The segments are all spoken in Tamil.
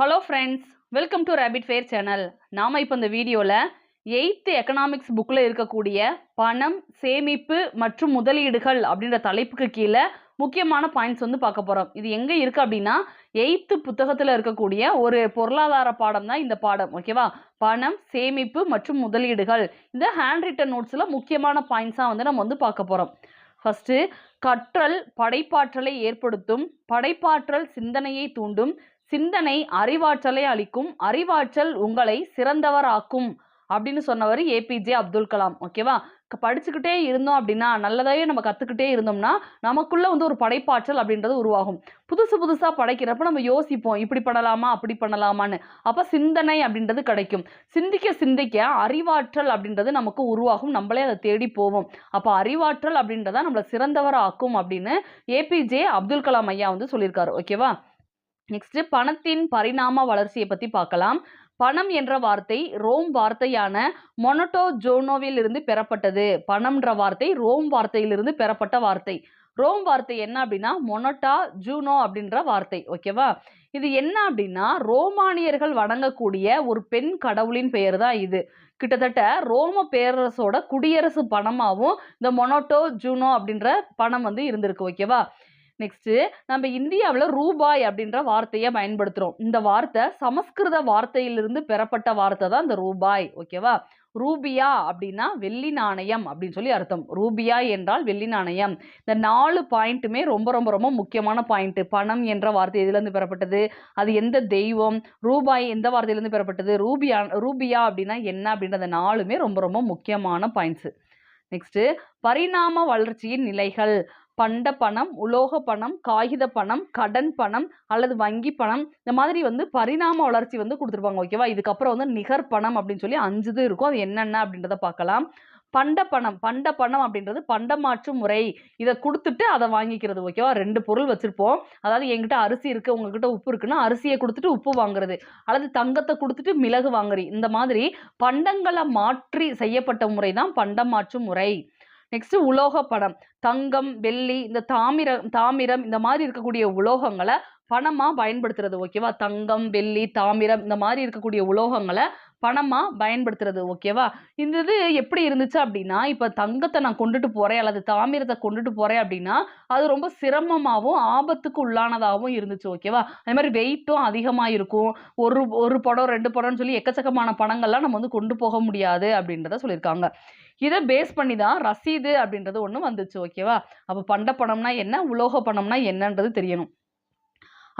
Hello friends welcome to rapid fair channel நாம் இப்போ இந்த வீடியோவில் எயித்து எக்கனாமிக்ஸ் புக்கில் இருக்கக்கூடிய பணம் சேமிப்பு மற்றும் முதலீடுகள் அப்படின்ற தலைப்புக்கு கீழே முக்கியமான பாயிண்ட்ஸ் வந்து பார்க்க போகிறோம் இது எங்கே இருக்குது அப்படின்னா எயித்து புத்தகத்தில் இருக்கக்கூடிய ஒரு பொருளாதார பாடம் தான் இந்த பாடம் ஓகேவா பணம் சேமிப்பு மற்றும் முதலீடுகள். இந்த ஹேண்ட் ரிட்டன் நோட்ஸில் முக்கியமான பாயிண்ட்ஸாக வந்து நம்ம வந்து பார்க்க போகிறோம் ஃபஸ்ட்டு கற்றல் படைப்பாற்றலை ஏற்படுத்தும் படைப்பாற்றல் சிந்தனையை தூண்டும் சிந்தனை அறிவாற்றலை அளிக்கும் அறிவாற்றல் உங்களை சிறந்தவராக்கும் அப்படின்னு சொன்னவர் ஏபிஜே அப்துல் கலாம் ஓகேவா படிச்சுக்கிட்டே இருந்தோம் அப்படின்னா நல்லதாகவே நம்ம கற்றுக்கிட்டே இருந்தோம்னா நமக்குள்ளே வந்து ஒரு படைப்பாற்றல் அப்படின்றது உருவாகும். புதுசு புதுசாக படைக்கிறப்ப நம்ம யோசிப்போம் இப்படி பண்ணலாமா அப்படி பண்ணலாமான்னு. அப்போ சிந்தனை அப்படின்றது கிடைக்கும். சிந்திக்க சிந்திக்க அறிவாற்றல் அப்படின்றது நமக்கு உருவாகும். நம்மளே அதை தேடி போவோம். அப்போ அறிவாற்றல் அப்படின்றத நம்மளை சிறந்தவர் ஆக்கும் அப்படின்னு ஏபிஜே அப்துல் கலாம் ஐயா வந்து சொல்லியிருக்காரு ஓகேவா நெக்ஸ்ட் பணத்தின் பரிணாம வளர்ச்சியை பற்றி பார்க்கலாம். பணம் என்ற வார்த்தை ரோம் வார்த்தையான மொனட்டோ ஜோனோவில் இருந்து பெறப்பட்டது. பணம்ன்ற வார்த்தை ரோம் வார்த்தையிலிருந்து பெறப்பட்ட வார்த்தை. ரோம் வார்த்தை என்ன அப்படின்னா மொனட்டா ஜூனோ அப்படின்ற வார்த்தை ஓகேவா இது என்ன அப்படின்னா ரோமானியர்கள் வணங்கக்கூடிய ஒரு பெண் கடவுளின் பெயர் தான் இது. கிட்டத்தட்ட ரோம பேரரசோட குடியரசு பணமாகவும் இந்த மொனோட்டோ ஜூனோ அப்படின்ற பணம் வந்து இருந்திருக்கு ஓகேவா நெக்ஸ்ட்டு நம்ம இந்தியாவில் ரூபாய் அப்படின்ற வார்த்தையை பயன்படுத்துகிறோம் இந்த வார்த்தை சமஸ்கிருத வார்த்தையிலிருந்து பெறப்பட்ட வார்த்தை தான் இந்த ரூபாய் ஓகேவா ரூபியா அப்படின்னா வெள்ளி நாணயம் அப்படின்னு சொல்லி அர்த்தம். ரூபியா என்றால் வெள்ளி நாணயம். இந்த நாலு பாயிண்ட்டுமே ரொம்ப ரொம்ப ரொம்ப முக்கியமான பாயிண்ட் பணம் என்ற வார்த்தை எதுலேருந்து பெறப்பட்டது? அது எந்த தெய்வம்? ரூபாய் எந்த வார்த்தையிலேருந்து பெறப்பட்டது? ரூபியா ரூபியா அப்படின்னா என்ன அப்படின்றத நாலுமே ரொம்ப ரொம்ப முக்கியமான பாயிண்ட்ஸு நெக்ஸ்ட்டு பரிணாம வளர்ச்சியின் நிலைகள். பண்ட பணம் உலோக பணம் காகித பணம் கடன் பணம் அல்லது வங்கி பணம் இந்த மாதிரி வந்து பரிணாம வளர்ச்சி வந்து கொடுத்துருப்பாங்க ஓகேவா இதுக்கப்புறம் வந்து நிகர் பணம் அப்படின்னு சொல்லி அஞ்சு இது இருக்கும். அது என்னென்ன அப்படின்றத பார்க்கலாம். பண்ட பணம் பண்ட பணம் அப்படின்றது பண்டமாற்று முறை. இதை கொடுத்துட்டு அதை வாங்கிக்கிறது ஓகேவா ரெண்டு பொருள் வச்சுருப்போம். அதாவது எங்கிட்ட அரிசி இருக்குது உங்ககிட்ட உப்பு இருக்குன்னா அரிசியை கொடுத்துட்டு உப்பு வாங்குறது. அல்லது தங்கத்தை கொடுத்துட்டு மிளகு வாங்குறி இந்த மாதிரி பண்டங்களை மாற்றி செய்யப்பட்ட முறை தான் பண்டமாற்று முறை. நெக்ஸ்ட் உலோக படம் தங்கம் வெள்ளி இந்த தாமிரம் தாமிரம் இந்த மாதிரி இருக்கக்கூடிய உலோகங்களை பணமாக பயன்படுத்துறது ஓகேவா தங்கம் வெள்ளி தாமிரம் இந்த மாதிரி இருக்கக்கூடிய உலோகங்களை பணமாக பயன்படுத்துறது ஓகேவா இந்த இது எப்படி இருந்துச்சு அப்படின்னா இப்போ தங்கத்தை நான் கொண்டுட்டு போகிறேன் அல்லது தாமிரத்தை கொண்டுட்டு போகிறேன் அப்படின்னா அது ரொம்ப சிரமமாகவும் ஆபத்துக்கு உள்ளானதாகவும் இருந்துச்சு ஓகேவா அதே மாதிரி வெயிட்டும் அதிகமாக இருக்கும் ஒரு ஒரு படம் ரெண்டு படம்னு சொல்லி எக்கச்சக்கமான பணங்கள்லாம் நம்ம வந்து கொண்டு போக முடியாது அப்படின்றத சொல்லியிருக்காங்க. இதை பேஸ் பண்ணி தான் ரசீது அப்படின்றது ஒன்று வந்துச்சு ஓகேவா அப்போ பண்ட பணம்னா என்ன உலோக பணம்னா என்னன்றது தெரியணும்.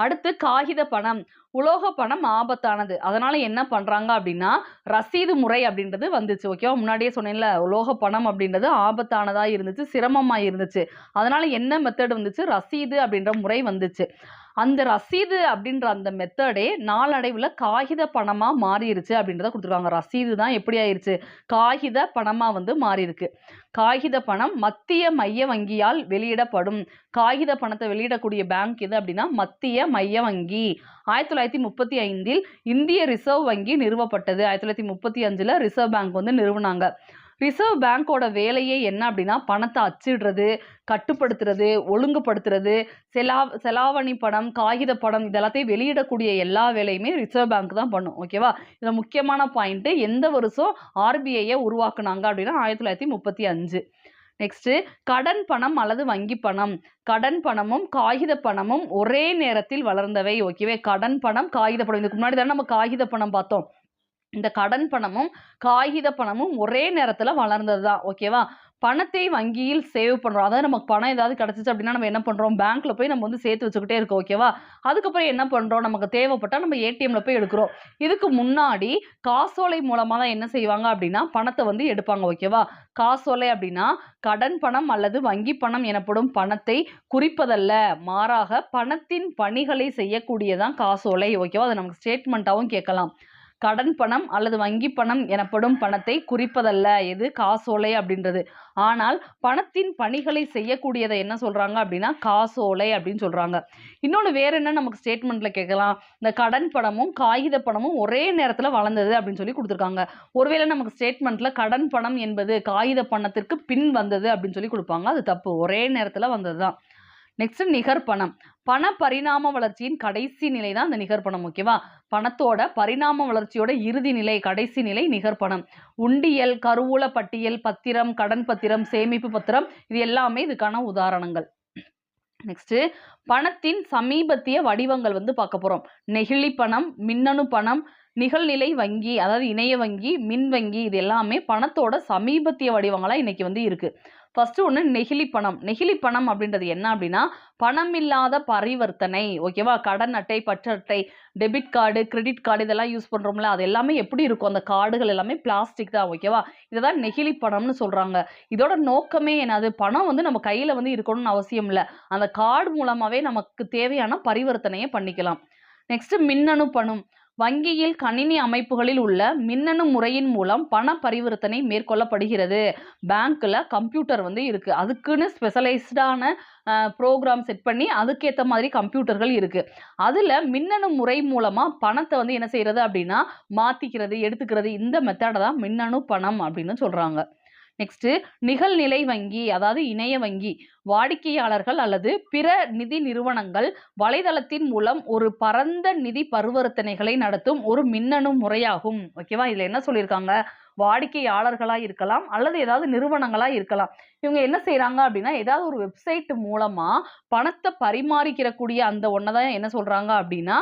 அடுத்து காகித பணம் உலோக பணம் ஆபத்தானது. அதனால என்ன பண்றாங்க அப்படின்னா ரசீது முறை அப்படின்றது வந்துச்சு ஓகேவா முன்னாடியே சொன்னேன்ல உலோக பணம் அப்படின்றது ஆபத்தானதா இருந்துச்சு சிரமமா இருந்துச்சு அதனால என்ன மெத்தட் வந்துச்சு? ரசீது அப்படின்ற முறை வந்துச்சு. அந்த ரசீது அப்படின்ற அந்த மெத்தடே நாளடைவில் காகித பணமாக மாறிடுச்சு அப்படின்றத கொடுத்துருக்காங்க. ரசீது தான் எப்படி ஆயிருச்சு? காகித பணமாக வந்து மாறியிருக்கு. காகித பணம் மத்திய மைய வங்கியால் வெளியிடப்படும். காகித பணத்தை வெளியிடக்கூடிய பேங்க் எது அப்படின்னா மத்திய மைய வங்கி. ஆயிரத்தி தொள்ளாயிரத்தி முப்பத்தி ஐந்தில் இந்திய ரிசர்வ் வங்கி நிறுவப்பட்டது. ஆயிரத்தி தொள்ளாயிரத்தி முப்பத்தி அஞ்சில் ரிசர்வ் பேங்க் வந்து நிறுவனாங்க. ரிசர்வ் பேங்க்கோட வேலையே என்ன அப்படின்னா பணத்தை அச்சிடுறது கட்டுப்படுத்துறது ஒழுங்குபடுத்துறது செலா செலாவணி பணம் காகித பணம் இதெல்லாத்தையும் வெளியிடக்கூடிய எல்லா வேலையுமே ரிசர்வ் பேங்க் தான் பண்ணும். ஓகேவா இதில் முக்கியமான பாயிண்ட்டு எந்த வருஷம் ஆர்பிஐயை உருவாக்குனாங்க அப்படின்னா ஆயிரத்தி தொள்ளாயிரத்தி முப்பத்தி அஞ்சு. நெக்ஸ்ட்டு கடன் பணம் அல்லது வங்கி பணம். கடன் பணமும் காகித பணமும் ஒரே நேரத்தில் வளர்ந்தவை. ஓகேவே கடன் பணம் காகித பணம். இதுக்கு முன்னாடி தானே நம்ம காகித பணம் பார்த்தோம். இந்த கடன் பணமும் காகித பணமும் ஒரே நேரத்தில் வளர்ந்தது தான் ஓகேவா பணத்தை வங்கியில் சேவ் பண்ணுறோம் அதாவது நமக்கு பணம் ஏதாவது கிடச்சிச்சு அப்படின்னா நம்ம என்ன பண்ணுறோம் பேங்க்கில் போய் நம்ம வந்து சேர்த்து வச்சுக்கிட்டே இருக்கோம். ஓகேவா அதுக்கப்புறம் என்ன பண்ணுறோம் நமக்கு தேவைப்பட்டால் நம்ம ஏடிஎம்ல போய் எடுக்கிறோம். இதுக்கு முன்னாடி காசோலை மூலமாக தான் என்ன செய்வாங்க அப்படின்னா பணத்தை வந்து எடுப்பாங்க. ஓகேவா காசோலை அப்படின்னா கடன் பணம் அல்லது வங்கி பணம் எனப்படும் பணத்தை குறிப்பதல்ல. மாறாக பணத்தின் பணிகளை செய்யக்கூடியதான் காசோலை. ஓகேவா அதை நமக்கு ஸ்டேட்மெண்ட்டாகவும் கேட்கலாம். கடன் பணம் அல்லது வங்கி பணம் எனப்படும் பணத்தை குறிப்பதல்ல. எது? காசோலை அப்படின்றது. ஆனால் பணத்தின் பணிகளை செய்யக்கூடியதை என்ன சொல்றாங்க அப்படின்னா காசோலை அப்படின்னு சொல்றாங்க. இன்னொன்று வேற என்ன நமக்கு ஸ்டேட்மெண்ட்ல கேட்கலாம்? இந்த கடன் பணமும் காகித பணமும் ஒரே நேரத்தில் வளர்ந்தது அப்படின்னு சொல்லி கொடுத்துருக்காங்க. ஒருவேளை நமக்கு ஸ்டேட்மெண்ட்ல கடன் பணம் என்பது காகித பணத்திற்கு பின் வந்தது அப்படின்னு சொல்லி கொடுப்பாங்க. அது தப்பு. ஒரே நேரத்தில் வந்தது தான் நெக்ஸ்ட் நிகர்பணம் பண பரிணாம வளர்ச்சியின் கடைசி நிலை தான் அந்த நிகர்பணம் ஓகேவா பணத்தோட பரிணாம வளர்ச்சியோட இறுதி நிலை கடைசி நிலை நிகர்பணம் உண்டியல் கருவூல பட்டியல் பத்திரம் கடன் பத்திரம் சேமிப்பு பத்திரம் இது எல்லாமே இதுக்கான உதாரணங்கள். நெக்ஸ்ட் பணத்தின் சமீபத்திய வடிவங்கள் வந்து பார்க்க போறோம். நெகிழி பணம் மின்னணு பணம் நிகழ்நிலை வங்கி அதாவது இணைய வங்கி மின் வங்கி இது எல்லாமே பணத்தோட சமீபத்திய வடிவங்களா இன்னைக்கு வந்து இருக்கு. ஃபஸ்ட்டு ஒன்று நெகிழி பணம். நெகிழி பணம் அப்படின்றது என்ன அப்படின்னா பணம் இல்லாத பரிவர்த்தனை ஓகேவா கடன் அட்டை பற்று அட்டை டெபிட் கார்டு கிரெடிட் கார்டு இதெல்லாம் யூஸ் பண்ணுறோம்ல அது எல்லாமே எப்படி இருக்கும்? அந்த கார்டுகள் எல்லாமே பிளாஸ்டிக் தான். ஓகேவா இதுதான் நெகிழி பணம்னு சொல்கிறாங்க இதோட நோக்கமே என்னது? பணம் வந்து நம்ம கையில் வந்து இருக்கணும்னு அவசியம் இல்லை. அந்த கார்டு மூலமாகவே நமக்கு தேவையான பரிவர்த்தனையை பண்ணிக்கலாம். நெக்ஸ்ட் மின்னணு பணம். வங்கியில் கணினி அமைப்புகளில் உள்ள மின்னணு முறையின் மூலம் பண பரிவர்த்தனை மேற்கொள்ளப்படுகிறது. பேங்க்கில் கம்ப்யூட்டர் வந்து இருக்குது அதுக்குன்னு ஸ்பெஷலைஸ்டான ப்ரோக்ராம் செட் பண்ணி அதுக்கேற்ற மாதிரி கம்ப்யூட்டர்கள் இருக்குது அதில் மின்னணு முறை மூலமாக பணத்தை வந்து என்ன செய்கிறது அப்படின்னா மாற்றிக்கிறது எடுத்துக்கிறது இந்த மெத்தடை தான் மின்னணு பணம் அப்படின்னு சொல்கிறாங்க நெக்ஸ்ட்டு நிகழ்நிலை வங்கி அதாவது இணைய வங்கி. வாடிக்கையாளர்கள் அல்லது பிற நிதி நிறுவனங்கள் வலைதளத்தின் மூலம் ஒரு பரந்த நிதி பரிவர்த்தனைகளை நடத்தும் ஒரு மின்னணு முறையாகும். ஓகேவா இதில் என்ன சொல்லியிருக்காங்க? வாடிக்கையாளர்களாக இருக்கலாம் அல்லது ஏதாவது நிறுவனங்களாக இருக்கலாம். இவங்க என்ன செய்கிறாங்க அப்படின்னா ஏதாவது ஒரு வெப்சைட் மூலமாக பணத்தை பரிமாறிக்கிறக்கூடிய அந்த ஒன்றை தான் என்ன சொல்கிறாங்க அப்படின்னா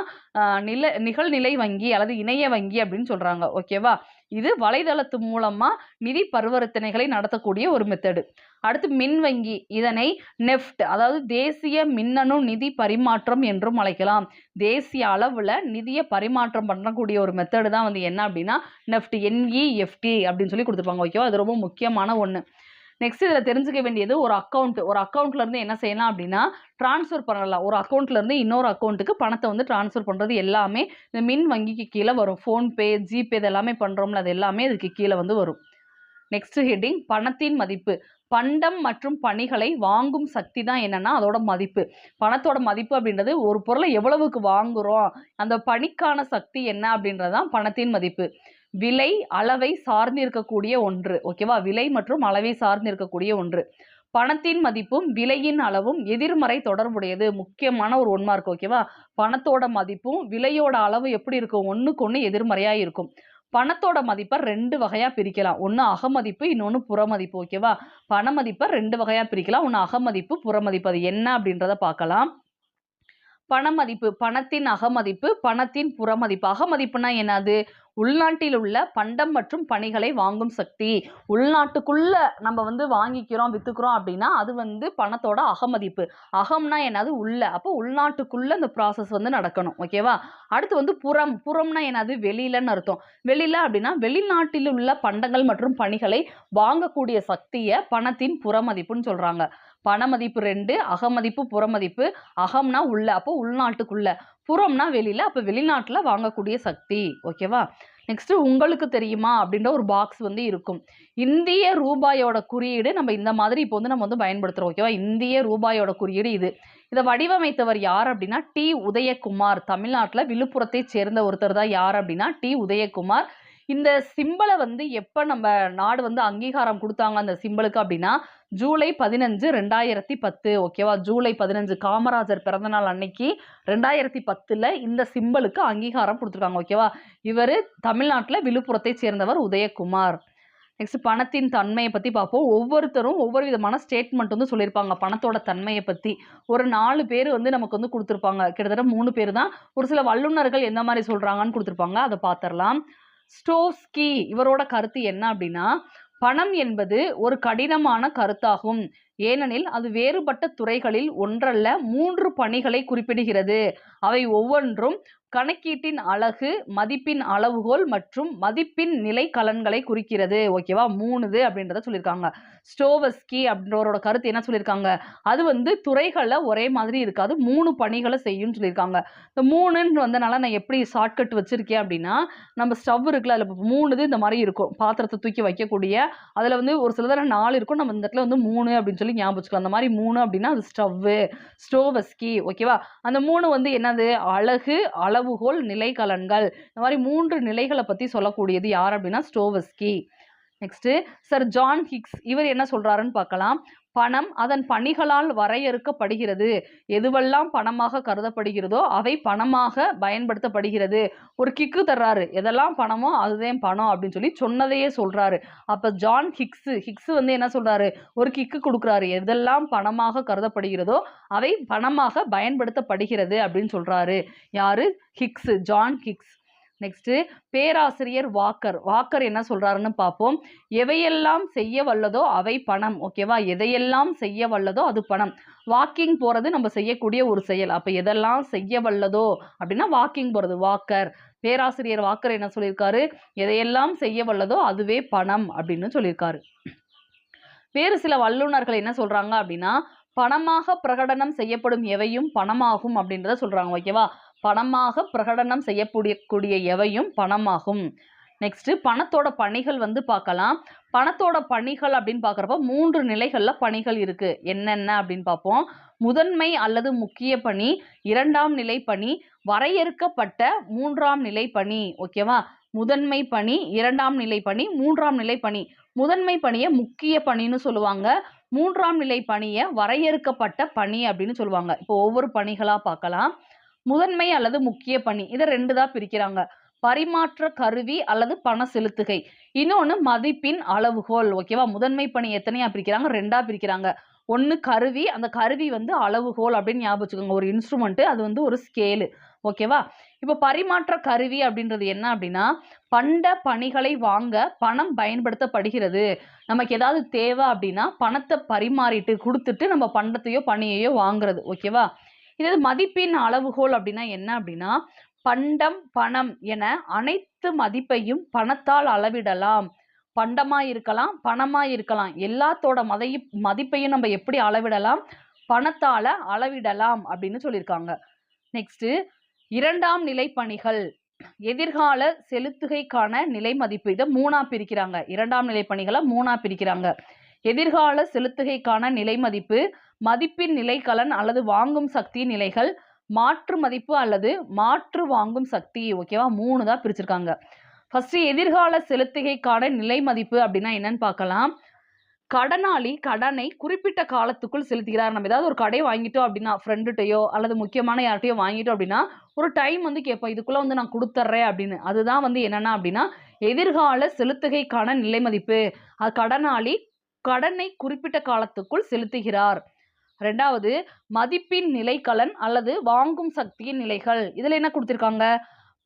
நில நிகழ்நிலை வங்கி அல்லது இணைய வங்கி அப்படின்னு சொல்கிறாங்க ஓகேவா இது வலைதளத்து மூலமாக நிதி பரிவர்த்தனைகளை நடத்தக்கூடிய ஒரு மெத்தடு அடுத்து மின் வங்கி இதனை நெஃப்ட் அதாவது தேசிய மின்னணு நிதி பரிமாற்றம் என்றும் அழைக்கலாம். தேசிய அளவில் நிதியை பரிமாற்றம் பண்ணக்கூடிய ஒரு மெத்தடு தான் வந்து என்ன அப்படின்னா நெஃப்ட் என்இஎஃப்டி அப்படின்னு சொல்லி கொடுத்துருப்பாங்க ஓகேவா அது ரொம்ப முக்கியமான ஒன்று நெக்ஸ்ட் இதில் தெரிஞ்சுக்க வேண்டியது ஒரு அக்கௌண்ட் ஒரு அக்கௌண்ட்லேருந்து என்ன செய்யலாம் அப்படின்னா ட்ரான்ஸ்ஃபர் பண்ணலாம். ஒரு அக்கௌண்ட்லேருந்து இன்னொரு அக்கௌண்ட்டுக்கு பணத்தை வந்து ட்ரான்ஸ்ஃபர் பண்ணுறது எல்லாமே இந்த மின் வங்கிக்கு கீழே வரும். ஃபோன்பே ஜிபே இது எல்லாமே பண்ணுறோம்ல அது எல்லாமே இதுக்கு கீழே வந்து வரும். நெக்ஸ்ட் ஹெட்டிங் பணத்தின் மதிப்பு. பண்டம் மற்றும் பணிகளை வாங்கும் சக்தி தான் என்னன்னா அதோட மதிப்பு. பணத்தோட மதிப்பு அப்படின்றது ஒரு பொருளை எவ்வளவுக்கு வாங்குறோம் அந்த பணிக்கான சக்தி என்ன அப்படின்றது தான் பணத்தின் மதிப்பு. விலை அளவை சார்ந்து இருக்கக்கூடிய ஒன்று. ஓகேவா விலை மற்றும் அளவை சார்ந்து இருக்கக்கூடிய ஒன்று. பணத்தின் மதிப்பும் விலையின் அளவும் எதிர்மறை தொடர்புடையது. முக்கியமான ஒரு ஒன் மார்க் ஓகேவா பணத்தோட மதிப்பும் விலையோட அளவு எப்படி இருக்கும்? ஒன்றுக்கு ஒன்று எதிர்மறையாக இருக்கும். பணத்தோட மதிப்பை ரெண்டு வகையாக பிரிக்கலாம். ஒன்று அகமதிப்பு இன்னொன்று புறமதிப்பு ஓகேவா பண மதிப்பை ரெண்டு வகையாக பிரிக்கலாம். ஒன்று அகமதிப்பு புறமதிப்பு. அது என்ன அப்படின்றத பார்க்கலாம். பணமதிப்பு பணத்தின் அகமதிப்பு பணத்தின் புறமதிப்பு. அகமதிப்புனா என்னது? உள்நாட்டில் உள்ள பண்டம் மற்றும் பணிகளை வாங்கும் சக்தி. உள்நாட்டுக்குள்ள நம்ம வந்து வாங்கிக்கிறோம் வித்துக்கிறோம் அப்படின்னா அது வந்து பணத்தோட அகமதிப்பு. அகம்னா என்னது? உள்ள. அப்போ உள்நாட்டுக்குள்ள இந்த ப்ராசஸ் வந்து நடக்கணும். ஓகேவா அடுத்து வந்து புறம். புறம்னா என்னது? வெளியிலன்னு அர்த்தம். வெளியில அப்படின்னா வெளிநாட்டில் உள்ள பண்டங்கள் மற்றும் பணிகளை வாங்கக்கூடிய சக்தியை பணத்தின் புறமதிப்புன்னு சொல்றாங்க. பணமதிப்பு ரெண்டு அகமதிப்பு புறமதிப்பு. அகம்னா உள்ள அப்போ உள்நாட்டுக்குள்ள. புறம்னா வெளியில அப்போ வெளிநாட்டில் வாங்கக்கூடிய சக்தி. ஓகேவா? நெக்ஸ்ட் உங்களுக்கு தெரியுமா? அப்படின்ற ஒரு பாக்ஸ் வந்து இருக்கும். இந்திய ரூபாயோட குறியீடு நம்ம இந்த மாதிரி இப்போ வந்து நம்ம வந்து பயன்படுத்துகிறோம் ஓகேவா? இந்திய ரூபாயோட குறியீடு இது. இதை வடிவமைத்தவர் யார் அப்படின்னா டி. உதயகுமார். தமிழ்நாட்டில் விழுப்புரத்தை சேர்ந்த ஒருத்தர் தான் யார் அப்படின்னா டி. உதயகுமார். இந்த சிம்பலை வந்து எப்போ நம்ம நாடு வந்து அங்கீகாரம் கொடுத்தாங்க அந்த சிம்பிளுக்கு அப்படின்னா ஜூலை பதினஞ்சு ரெண்டாயிரத்தி பத்து ஓகேவா ஜூலை பதினஞ்சு காமராஜர் பிறந்தநாள் அன்னைக்கு ரெண்டாயிரத்தி பத்தில் இந்த சிம்பிளுக்கு அங்கீகாரம் கொடுத்துருக்காங்க ஓகேவா இவர் தமிழ்நாட்டில் விழுப்புரத்தை சேர்ந்தவர் உதயகுமார். நெக்ஸ்ட் பணத்தின் தன்மையை பற்றி பார்ப்போம். ஒவ்வொருத்தரும் ஒவ்வொரு விதமான ஸ்டேட்மெண்ட் வந்து சொல்லியிருப்பாங்க பணத்தோட தன்மையை பற்றி ஒரு நாலு பேர் வந்து நமக்கு வந்து கொடுத்துருப்பாங்க. கிட்டத்தட்ட மூணு பேர் தான். ஒரு சில வல்லுநர்கள் எந்த மாதிரி சொல்கிறாங்கன்னு கொடுத்துருப்பாங்க. அதை பார்த்துடலாம். ஸ்டோஸ்கி இவரோட கருத்து என்ன அப்படின்னா பணம் என்பது ஒரு கடினமான கருத்தாகும். ஏனெனில் அது வேறுபட்ட துறைகளில் ஒன்றல்ல மூன்று பணிகளை குறிப்பிடுகிறது. அவை ஒவ்வொன்றும் கணக்கீட்டின் அழகு மதிப்பின் அளவுகோல் மற்றும் மதிப்பின் நிலை கலன்களை குறிக்கிறது. ஓகேவா மூணுது அப்படின்றத சொல்லியிருக்காங்க ஸ்டோவஸ்கி அப்படின்றவரோட கருத்து என்ன சொல்லியிருக்காங்க அது வந்து துறைகளில் ஒரே மாதிரி இருக்காது. மூணு பணிகளை செய்யும்னு சொல்லியிருக்காங்க இந்த மூணுன்னு வந்தனால நான் எப்படி ஷார்ட்கட் வச்சுருக்கேன் அப்படின்னா நம்ம ஸ்டவ் இருக்குல்ல அதில் மூணுது இந்த மாதிரி இருக்கும். பாத்திரத்தை தூக்கி வைக்கக்கூடிய அதில் வந்து ஒரு சில தடவை நாலு இருக்கும். நம்ம இந்த இடத்துல வந்து மூணு அப்படின்னு சொல்லி ஞாபகம் வச்சுக்கலாம். அந்த மாதிரி மூணு அப்படின்னா அது ஸ்டவ்வு ஸ்டோவஸ்கி ஓகேவா அந்த மூணு வந்து என்னது? அழகு அளவுகோல் நிலைகலன்கள். இந்த மாதிரி மூன்று நிலைகளை பற்றி சொல்லக்கூடியது யார் அப்படின்னா ஸ்டோவஸ்கி. நெக்ஸ்ட்டு சர் ஜான் ஹிக்ஸ் இவர் என்ன சொல்றாருன்னு பார்க்கலாம். பணம் அதன் பணிகளால் வரையறுக்கப்படுகிறது. எதுவெல்லாம் பணமாக கருதப்படுகிறதோ அவை பணமாக பயன்படுத்தப்படுகிறது. ஒரு கிக்கு தர்றாரு எதெல்லாம் பணமோ அதுதான் பணம் அப்படின்னு சொல்லி சொன்னதையே சொல்றாரு. அப்ப ஜான் ஹிக்ஸ் ஹிக்ஸ் வந்து என்ன சொல்றாரு? ஒரு கிக்கு கொடுக்குறாரு எதெல்லாம் பணமாக கருதப்படுகிறதோ அவை பணமாக பயன்படுத்தப்படுகிறது அப்படின்னு சொல்றாரு. யாரு? Hicks John Hicks. நெக்ஸ்ட் பேராசிரியர் வாக்கர். வாக்கர் என்ன சொல்றாருன்னு பார்ப்போம். எவையெல்லாம் செய்ய வல்லதோ அவை பணம். ஓகேவா எதையெல்லாம் செய்ய வல்லதோ அது பணம். வாக்கிங் போறது நம்ம செய்யக்கூடிய ஒரு செயல். அப்ப எதெல்லாம் செய்ய வல்லதோ அப்படின்னா வாக்கிங் போறது வாக்கர் பேராசிரியர் வாக்கர் என்ன சொல்லியிருக்காரு? எதையெல்லாம் செய்ய வல்லதோ அதுவே பணம் அப்படின்னு சொல்லியிருக்காரு. வேறு சில வல்லுநர்கள் என்ன சொல்றாங்க அப்படின்னா பணமாக பிரகடனம் செய்யப்படும் எவையும் பணமாகும் அப்படின்றத சொல்றாங்க. ஓகேவா பணமாக பிரகடனம் செய்யக்கூடிய எவையும் பணமாகும். நெக்ஸ்ட் பணத்தோட பணிகள் வந்து பார்க்கலாம். பணத்தோட பணிகள் அப்படின்னு பார்க்குறப்ப மூன்று நிலைகளில் பணிகள் இருக்குது என்னென்ன அப்படின்னு பார்ப்போம். முதன்மை அல்லது முக்கிய பணி இரண்டாம் நிலை பணி வரையறுக்கப்பட்ட மூன்றாம் நிலை பணி ஓகேவா முதன்மை பணி இரண்டாம் நிலை பணி மூன்றாம் நிலை பணி. முதன்மை பணியை முக்கிய பணின்னு சொல்லுவாங்க. மூன்றாம் நிலை பணியை வரையறுக்கப்பட்ட பணி அப்படின்னு சொல்லுவாங்க. இப்போ ஒவ்வொரு பணிகளாக பார்க்கலாம். முதன்மை அல்லது முக்கிய பணி. இதை ரெண்டு தான் பிரிக்கிறாங்க. பரிமாற்ற கருவி அல்லது பண செலுத்துகை. இன்னொன்று மதிப்பின் அளவுகோல். ஓகேவா முதன்மை பணி எத்தனையா பிரிக்கிறாங்க? ரெண்டா பிரிக்கிறாங்க. ஒன்று கருவி. அந்த கருவி வந்து அளவுகோல் அப்படின்னு ஞாபகம் வச்சுக்கோங்க. ஒரு இன்ஸ்ட்ருமெண்ட்டு அது வந்து ஒரு ஸ்கேலு ஓகேவா இப்போ பரிமாற்ற கருவி அப்படின்றது என்ன அப்படின்னா பண்ட பணிகளை வாங்க பணம் பயன்படுத்தப்படுகிறது. நமக்கு ஏதாவது தேவை அப்படின்னா பணத்தை பரிமாறிட்டு கொடுத்துட்டு நம்ம பண்டத்தையோ பணியையோ வாங்குறது. ஓகேவா இதே மதிப்பின் அளவுகோல் அப்படின்னா என்ன அப்படின்னா பண்டம் பணம் என அனைத்து மதிப்பையும் பணத்தால் அளவிடலாம். பண்டமா இருக்கலாம் பணமா இருக்கலாம். எல்லாத்தோட மதையும் மதிப்பையும் நம்ம எப்படி அளவிடலாம்? பணத்தால அளவிடலாம் அப்படின்னு சொல்லியிருக்காங்க. நெக்ஸ்ட் இரண்டாம் நிலை பணிகள். எதிர்கால செலுத்துகைக்கான நிலை மதிப்பு. இதை மூணா பிரிக்கிறாங்க. இரண்டாம் நிலை பணிகளை மூணா பிரிக்கிறாங்க. எதிர்கால செலுத்துகைக்கான நிலை மதிப்பு மதிப்பின் நிலைக்கலன் அல்லது வாங்கும் சக்தி நிலைகள் மாற்று மதிப்பு அல்லது மாற்று வாங்கும் சக்தி ஓகேவா மூணு தான் பிரிச்சிருக்காங்க. ஃபர்ஸ்ட் எதிர்கால செலுத்துகைக்கான நிலை மதிப்பு அப்படின்னா என்னன்னு பார்க்கலாம். கடனாளி கடனை குறிப்பிட்ட காலத்துக்குள் செலுத்துகிறார். நம்ம ஏதாவது ஒரு கடை வாங்கிட்டோம் அப்படின்னா ஃப்ரெண்டுகிட்டயோ அல்லது முக்கியமான யார்கிட்டயோ வாங்கிட்டோம் அப்படின்னா ஒரு டைம் வந்து கேட்போம். இதுக்குள்ள வந்து நான் கொடுத்துட்றேன் அப்படின்னு. அதுதான் வந்து என்னன்னா அப்படின்னா எதிர்கால செலுத்துகைக்கான நிலை மதிப்பு. அது கடனாளி கடனை குறிப்பிட்ட காலத்துக்குள் செலுத்துகிறார். ரெண்டாவது மதிப்பின் நிலைக்கலன் அல்லது வாங்கும் சக்தியின் நிலைகள். இதில் என்ன கொடுத்துருக்காங்க?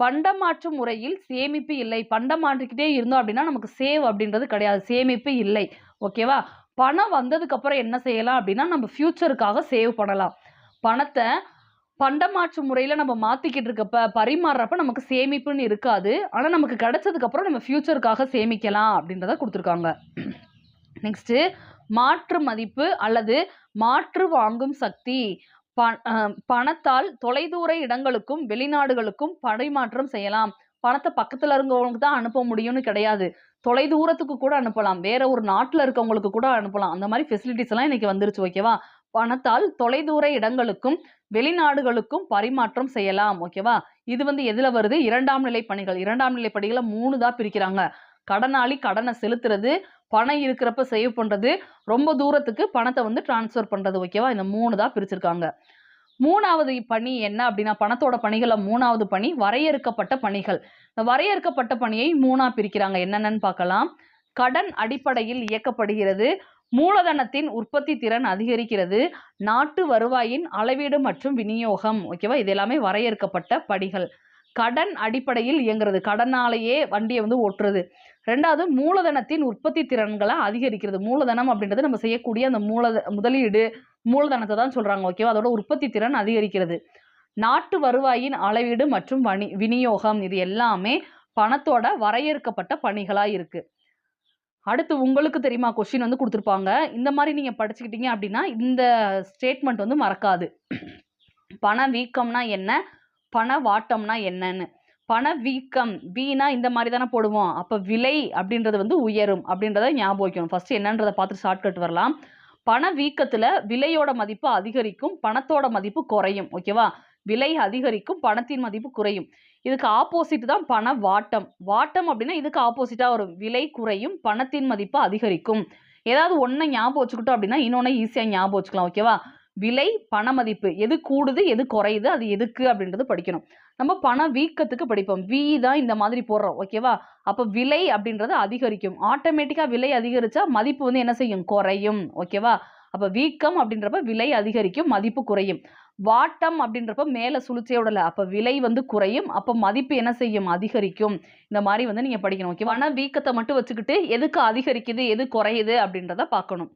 பண்டமாற்று முறையில் சேமிப்பு இல்லை. பண்டம் மாற்றிக்கிட்டே இருந்தோம் அப்படின்னா நமக்கு சேவ் அப்படின்றது கிடையாது. சேமிப்பு இல்லை. ஓகேவா பணம் வந்ததுக்கப்புறம் என்ன செய்யலாம் அப்படின்னா நம்ம ஃப்யூச்சருக்காக சேவ் பண்ணலாம். பணத்தை பண்டமாற்று முறையில் நம்ம மாற்றிக்கிட்டு இருக்கப்ப பரிமாறுறப்ப நமக்கு சேமிப்புன்னு இருக்காது. ஆனால் நமக்கு கிடைச்சதுக்கப்புறம் நம்ம ஃப்யூச்சருக்காக சேமிக்கலாம் அப்படின்றத கொடுத்துருக்காங்க. நெக்ஸ்ட்டு மாற்று மதிப்பு அல்லது மாற்று வாங்கும் சக்தி. பணத்தால் தொலைதூர இடங்களுக்கும் வெளிநாடுகளுக்கும் பரிமாற்றம் செய்யலாம். பணத்தை பக்கத்துல இருக்கவங்களுக்கு தான் அனுப்ப முடியும்னு கிடையாது. தொலைதூரத்துக்கு கூட அனுப்பலாம். வேற ஒரு நாட்டுல இருக்கவங்களுக்கு கூட அனுப்பலாம். அந்த மாதிரி ஃபெசிலிட்டிஸ் எல்லாம் இன்னைக்கு வந்துருச்சு ஓகேவா பணத்தால் தொலைதூர இடங்களுக்கும் வெளிநாடுகளுக்கும் பரிமாற்றம் செய்யலாம் ஓகேவா இது வந்து எதுல வருது? இரண்டாம் நிலை பணிகள். இரண்டாம் நிலை பணிகளை மூணு தான் பிரிக்கிறாங்க. கடனாளி கடனை செலுத்துறது பணம் இருக்கிறப்ப சேவ் பண்ணுறது ரொம்ப தூரத்துக்கு பணத்தை வந்து டிரான்ஸ்ஃபர் பண்ணுறது ஓகேவா இந்த மூணு தான் பிரிச்சிருக்காங்க. மூணாவது பணி என்ன அப்படின்னா பணத்தோட பணிகளை மூணாவது பணி வரையறுக்கப்பட்ட பணிகள். இந்த வரையறுக்கப்பட்ட பணியை மூணா பிரிக்கிறாங்க. என்னென்னு பார்க்கலாம். கடன் அடிப்படையில் இயக்கப்படுகிறது. மூலதனத்தின் உற்பத்தி திறன் அதிகரிக்கிறது. நாட்டு வருவாயின் அளவீடு மற்றும் விநியோகம் ஓகேவா இது எல்லாமே வரையறுக்கப்பட்ட படிகள். கடன் அடிப்படையில் இயங்குறது. கடனாலேயே வண்டியை வந்து ஓட்டுறது. ரெண்டாவது மூலதனத்தின் உற்பத்தி திறன்களை அதிகரிக்கிறது. மூலதனம் அப்படின்றது நம்ம செய்யக்கூடிய அந்த மூலத முதலீடு மூலதனத்தை தான் சொல்கிறாங்க ஓகேவா அதோட உற்பத்தி திறன் அதிகரிக்கிறது. நாட்டு வருவாயின் அளவீடு மற்றும் வணி விநியோகம் இது எல்லாமே பணத்தோட வரையறுக்கப்பட்ட பணிகளாக இருக்குது அடுத்து உங்களுக்கு தெரியுமா? கொஷின் வந்து கொடுத்துருப்பாங்க. இந்த மாதிரி நீங்கள் படிச்சுக்கிட்டீங்க அப்படின்னா இந்த ஸ்டேட்மெண்ட் வந்து மறக்காது. பண வீக்கம்னா என்ன? பண வாட்டம்னா என்னன்னு. பண வீக்கம் வீணா இந்த மாதிரி தானே போடுவோம். அப்போ விலை அப்படின்றது வந்து உயரும் அப்படின்றத ஞாபகம் வைக்கணும். ஃபர்ஸ்ட் என்னன்றதை பார்த்து ஷார்ட்கட் வரலாம். பணவீக்கத்தில் விலையோட மதிப்பு அதிகரிக்கும் பணத்தோட மதிப்பு குறையும் ஓகேவா விலை அதிகரிக்கும் பணத்தின் மதிப்பு குறையும். இதுக்கு ஆப்போசிட் தான் பண வாட்டம் வாட்டம் அப்படின்னா இதுக்கு ஆப்போசிட்டாக வரும். விலை குறையும் பணத்தின் மதிப்பு அதிகரிக்கும். ஏதாவது ஒன்றை ஞாபகம் வச்சுக்கிட்டோம் அப்படின்னா இன்னொன்று ஈஸியாக ஞாபகம் வச்சுக்கலாம் ஓகேவா விலை பண மதிப்பு. எது கூடுது எது குறையுது அது எதுக்கு அப்படின்றது படிக்கணும். நம்ம பண வீக்கத்துக்கு படிப்போம். வி தான் இந்த மாதிரி போடுறோம். ஓகேவா அப்போ விலை அப்படின்றது அதிகரிக்கும். ஆட்டோமேட்டிக்காக விலை அதிகரிச்சா மதிப்பு வந்து என்ன செய்யும்? குறையும். ஓகேவா அப்போ வீக்கம் அப்படின்றப்ப விலை அதிகரிக்கும் மதிப்பு குறையும். வாட்டம் அப்படின்றப்ப மேலே சுழிச்சையோடல அப்போ விலை வந்து குறையும். அப்போ மதிப்பு என்ன செய்யும்? அதிகரிக்கும். இந்த மாதிரி வந்து நீங்கள் படிக்கணும். ஓகேவா ஆனால் வீக்கத்தை மட்டும் வச்சுக்கிட்டு எதுக்கு அதிகரிக்குது? எது குறையுது? அப்படின்றத பார்க்கணும்.